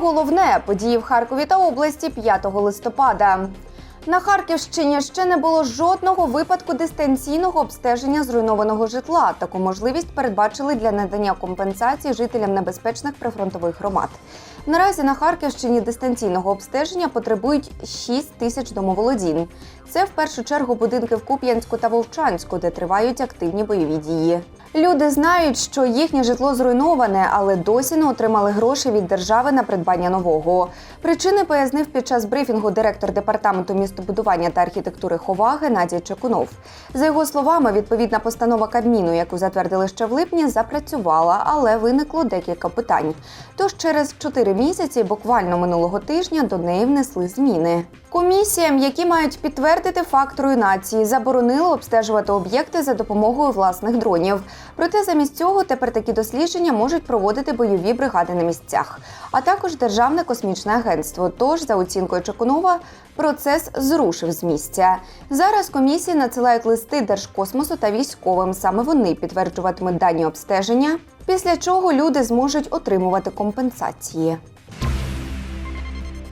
Головне події в Харкові та області 5 листопада. На Харківщині ще не було жодного випадку дистанційного обстеження зруйнованого житла. Таку можливість передбачили для надання компенсації жителям небезпечних прифронтових громад. Наразі на Харківщині дистанційного обстеження потребують 6 тисяч домоволодінь. Це в першу чергу будинки в Куп'янську та Вовчанську, де тривають активні бойові дії. Люди знають, що їхнє житло зруйноване, але досі не отримали гроші від держави на придбання нового. Причини пояснив під час брифінгу директор департаменту містобудування та архітектури Хова Геннадій Чекунов. За його словами, відповідна постанова Кабміну, яку затвердили ще в липні, запрацювала, але виникло декілька питань. Тож через чотири місяці, буквально минулого тижня, до неї внесли зміни. Комісіям, які мають підтвердити факт руйнації, заборонили обстежувати об'єкти за допомогою власних дронів. Проте замість цього тепер такі дослідження можуть проводити бойові бригади на місцях, а також Державне космічне агентство. Тож, за оцінкою Чекунова, процес зрушив з місця. Зараз комісії надсилають листи Держкосмосу та військовим. Саме вони підтверджуватимуть дані обстеження, після чого люди зможуть отримувати компенсації.